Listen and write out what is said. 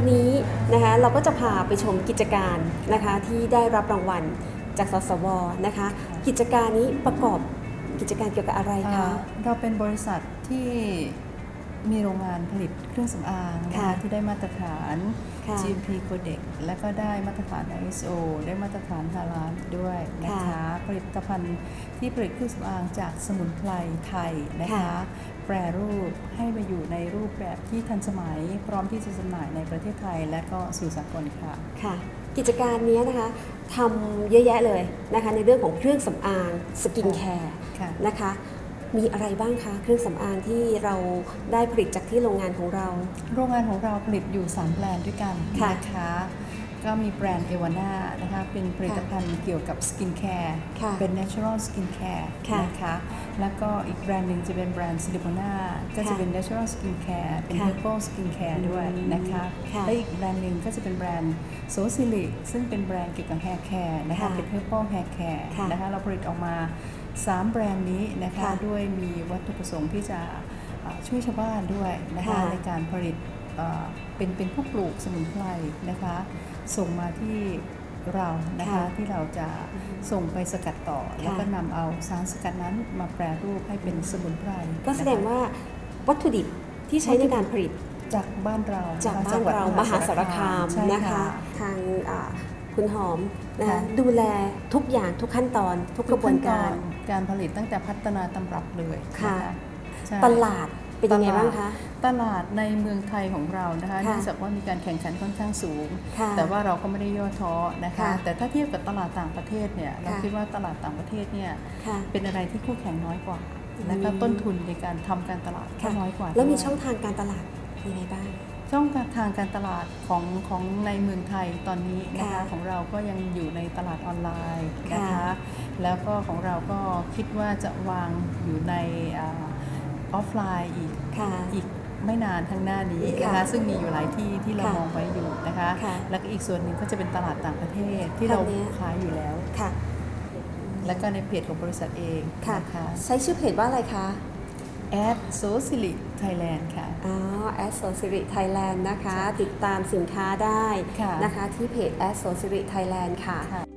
วันนี้นะคะเราก็จะพาไปชมกิจการนะคะที่ได้รับรางวัลจากสสวนะคะ กิจการนี้ประกอบกิจการเกี่ยวกับอะไรอ่าคะ เราเป็นบริษัทที่มีโรงงานผลิตเครื่องสำอางนะค่ะคะที่ได้มาตรฐานค่ะ GMP Codex และก็ได้มาตรฐาน ISO ได้มาตรฐานฮาลาลด้วยนะคะค่ะผลิตภัณฑ์ที่ผลิตเครื่องสำอางจากสมุนไพรไทยนะคะค่ะ แปรรูปให้มาอยู่ในรูปแบบที่ทันสมัย พร้อมที่จะจำหน่ายในประเทศไทย และก็สู่สากลค่ะค่ะ กิจการนี้นะคะทำเยอะแยะเลยนะคะในเรื่องของเครื่องสำอางสกินแคร์ค่ะนะคะมีอะไรบ้างคะเครื่องสำอางที่เราได้ผลิตจากที่โรงงานของเรา โรงงานของเราผลิตอยู่ 3 แบรนด์ด้วยกันค่ะนะคะ ก็มีแบรนด์เอวาน่านะคะเป็นผลิตภัณฑ์เกี่ยวกับสกินแคร์ค่ะเป็น natural skin care ค่ะนะคะแล้วก็อีกแบรนด์หนึ่งจะเป็นแบรนด์ซิลิโ o นาก็จะค่ะเป็น natural skin care เป็นค่ะ herbal skin care ด้วยนะคะค่ะและอีกแบรนด์หนึ่งก็จะเป็นแบรนด์โซซิลิซึ่งเป็นแบรนด์เกี่ยวกับ hair care นะคะค่ะเป็น herbal hair care ค่ะนะคะเราผลิตออกมา 3 แบรนด์นี้นะคะค่ะด้วยมีวัตถุประสงค์ที่จะเอ่อช่วยชาวบ้านด้วยนะคะค่ะในการผลิต เอ่อเป็นเป็นผู้ปลูกสมุนไพรนะคะ ส่งมาที่เรานะคะค่ะที่เราจะส่งไปสกัดต่อ แล้วก็นำเอาสารสกัดนั้นมาแปรรูปให้เป็นสมุนไพรก็แสดงนะคะว่าวัตถุดิบที่ใช้ในการผลิตจากบ้านเราจากนะคะบ้านจังหวัดเรามหาสารคามใช่นะคะทางอ่าคุณหอมนะคะค่ะดูแลทุกอย่างทุกขั้นตอนทุกกระบวนการทุขั้นตอนการผลิตตั้งแต่พัฒนาตำรับเลยค่ะนใช่ตลาด เป็นยังไงบ้างคะ ตลาดในเมืองไทยของเรานะคะค่ะเนื่องจากว่ามีการแข่งขันค่อนข้างสูงค่ะแต่ว่าเราก็ไม่ได้ย่อท้อนะคะค่ะแต่ถ้าเทียบกับตลาดต่างประเทศเนี่ยเราค่ะคิดว่าตลาดต่างประเทศเนี่ยค่ะเป็นอะไรที่คู่แข่งน้อยกว่า และก็อืมต้นทุนในการทำการตลาดก็ค่ะน้อยกว่า แล้วมีด้วยช่องทางการตลาดยังไงบ้างช่องทางการตลาดของของในเมืองไทยตอนนี้นะคะค่ะของเราก็ยังอยู่ในตลาดออนไลน์นะค่ะคะ แล้วก็ของเราก็คิดว่าจะวางอยู่ใน ออฟไลน์อีกค่ะอีกไม่นานข้างหน้านี้นะค่ะคะซึ่งมีอยู่หลายที่ที่เราค่ะมองไว้อยู่นะคะค่ะแล้วก็อีกส่วนหนึ่งก็จะเป็นตลาดต่างประเทศที่ตเราอนนี้ขายอยู่แล้วค่ะ แล้วก็ในเพจของบริษัทเองค่ะนะคะใช้ชื่อเพจว่าอะไรคะแอดโซซิลิไทยแลนด์ค่ะ อ๋อ a s s o c i r i Thailand นะคะ ติดตามสินค้าได้ค่ะนะคะที่เพจ a s s o c i r i Thailand ค่ะค่ะ